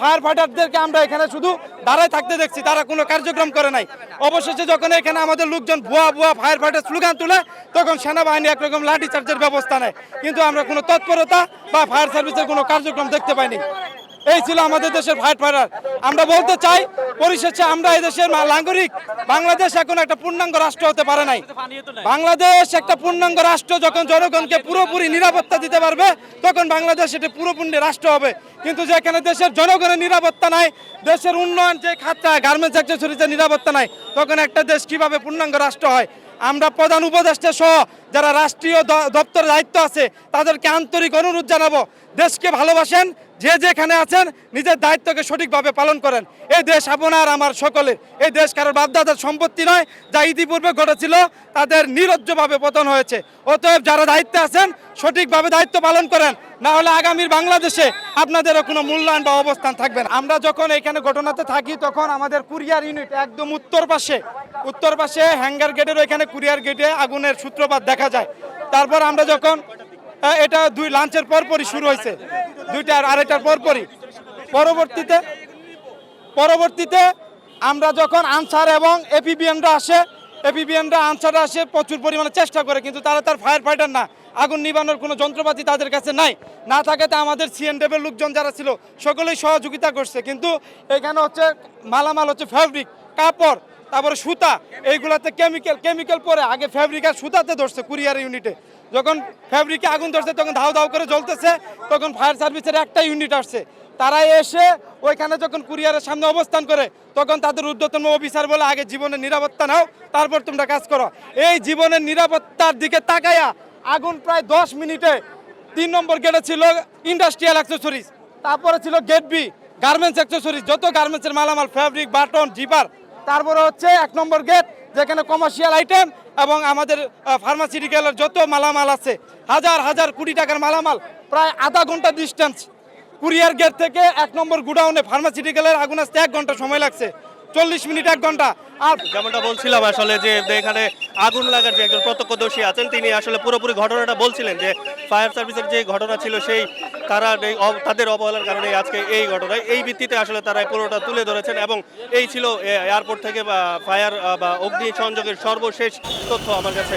Fire ফাইটারদেরকে আমরা এখানে শুধু দাঁড়ায় থাকতে দেখছি, তারা কোনো কার্যক্রম করে নাই। অবশেষে যখন এখানে আমাদের লোকজন ভুয়া ভুয়া ফায়ার ফাইটার স্লোগান তুলে, তখন সেনাবাহিনী একরকম লাঠি চার্জের ব্যবস্থা নেয়। কিন্তু আমরা কোনো তৎপরতা বা ফায়ার সার্ভিসের কোনো কার্যক্রম দেখতে পাইনি। এই ছিল আমাদের দেশের ফায়ার ফাইটার আমরা বলতে চাই, পরিশেষে আমরা এই দেশের নাগরিক, বাংলাদেশ এখন একটা পূর্ণাঙ্গ রাষ্ট্র হতে পারে নাই। বাংলাদেশ একটা পূর্ণাঙ্গ রাষ্ট্র, যখন জনগণকে পুরোপুরি নিরাপত্তা দিতে পারবে, তখন বাংলাদেশ এটা পুরোপুরি রাষ্ট্র হবে। কিন্তু যেখানে দেশের জনগণের নিরাপত্তা নাই, দেশের উন্নয়ন যে খাতটা গার্মেন্টস অ্যাক্সেসরিজের নিরাপত্তা নাই, তখন একটা দেশ কীভাবে পূর্ণাঙ্গ রাষ্ট্র হয়? আমরা প্রধান উপদেষ্টা সহ যারা রাষ্ট্রীয় দ- দপ্তরে দায়িত্ব আছে, তাদেরকে আন্তরিক অনুরোধ জানাব, দেশকে ভালোবাসেন যে যেখানে আছেন, নিজের দায়িত্বকে সঠিকভাবে পালন করেন। এই দেশ আপনার আমার সকলের। এই দেশ কারোর বাপদাদার সম্পত্তি নয়, যা ইতিপূর্বে ঘটেছিল, তাদের নিরজ্জভাবে পতন হয়েছে। অতএব যারা দায়িত্বে আছেন, সঠিকভাবে দায়িত্ব পালন করেন। না হলে আগামীর বাংলাদেশে আপনাদেরও কোনো মূল্যায়ন বা অবস্থান থাকবে না। আমরা যখন এখানে ঘটনাতে থাকি, তখন আমাদের কুরিয়ার ইউনিট একদম উত্তর পাশে উত্তর পাশে হ্যাঙ্গার গেটের ওইখানে কুরিয়ার গেটে আগুনের সূত্রপাত দেখা যায়। তারপর আমরা যখন এটা দুই লাঞ্চের পরপরই শুরু হয়েছে। দুইটা আর আড়াইটার পরপরই। পরবর্তীতে পরবর্তীতে আমরা যখন আনসার এবং এপিবিএনরা আসে, এপিবিএনরা আনসাররা আসে, প্রচুর পরিমাণে চেষ্টা করে, কিন্তু তারা তার ফায়ার ফাইটার না। আগুন নিবানোর কোনো যন্ত্রপাতি তাদের কাছে নাই। না থাকে থাকাতে আমাদের সিএনডেবের লোকজন যারা ছিল, সকলেই সহযোগিতা করছে। কিন্তু এখানে হচ্ছে মালামাল হচ্ছে ফ্যাব্রিক কাপড়, তারপরে সুতা, এইগুলাতে কেমিক্যাল কেমিক্যাল পরে আগে ফ্যাব্রিক আর সুতাতে ধরছে কুরিয়ার ইউনিটে যখন ফ্যাব্রিকে আগুন ধরছে, তখন ধাও ধাও করে জ্বলতেছে, তখন ফায়ার সার্ভিসের একটা ইউনিট আসছে। তারা এসে ওইখানে যখন কুরিয়ারের সামনে অবস্থান করে, তখন তাদের ঊর্ধ্বতম অফিসার বলে, আগে জীবনের নিরাপত্তা নাও, তারপর তোমরা কাজ করো। এই জীবনের নিরাপত্তার দিকে তাকায়া আগুন প্রায় দশ মিনিটে তিন নম্বর গেটে ছিল ইন্ডাস্ট্রিয়াল অ্যাক্সেসরিজ তারপরে ছিল গেট বি গার্মেন্টস অ্যাক্সেসরিজ যত গার্মেন্টসের মালামাল ফ্যাব্রিক বাটন জিপার তারপরে হচ্ছে এক নম্বর গেট যেখানে কমার্শিয়াল আইটেম এবং আমাদের ফার্মাসিউটিক্যালের যত মালামাল আছে, হাজার হাজার কোটি টাকার মালামাল, প্রায় আধা ঘণ্টা ডিস্টেন্স কুরিয়ার গেট থেকে এক নম্বর গুডাউনে ফার্মাসিউটিক্যালের আগুন আসতে এক ঘণ্টা সময় লাগছে। চল্লিশ মিনিট, এক ঘণ্টা। আর যেমনটা বলছিলাম আসলে যে এখানে আগুন লাগার যে একজন প্রত্যক্ষদর্শী আছেন, তিনি আসলে পুরোপুরি ঘটনাটা বলছিলেন যে ফায়ার সার্ভিসের যে ঘটনা ছিল সেই তারা তাদের অবহেলার কারণে আজকে এই ঘটনায়। এই ভিত্তিতে আসলে তারা পুরোটা তুলে ধরেছেন এবং এই ছিল এয়ারপোর্ট থেকে ফায়ার বা অগ্নি সংযোগের সর্বশেষ তথ্য আমার কাছে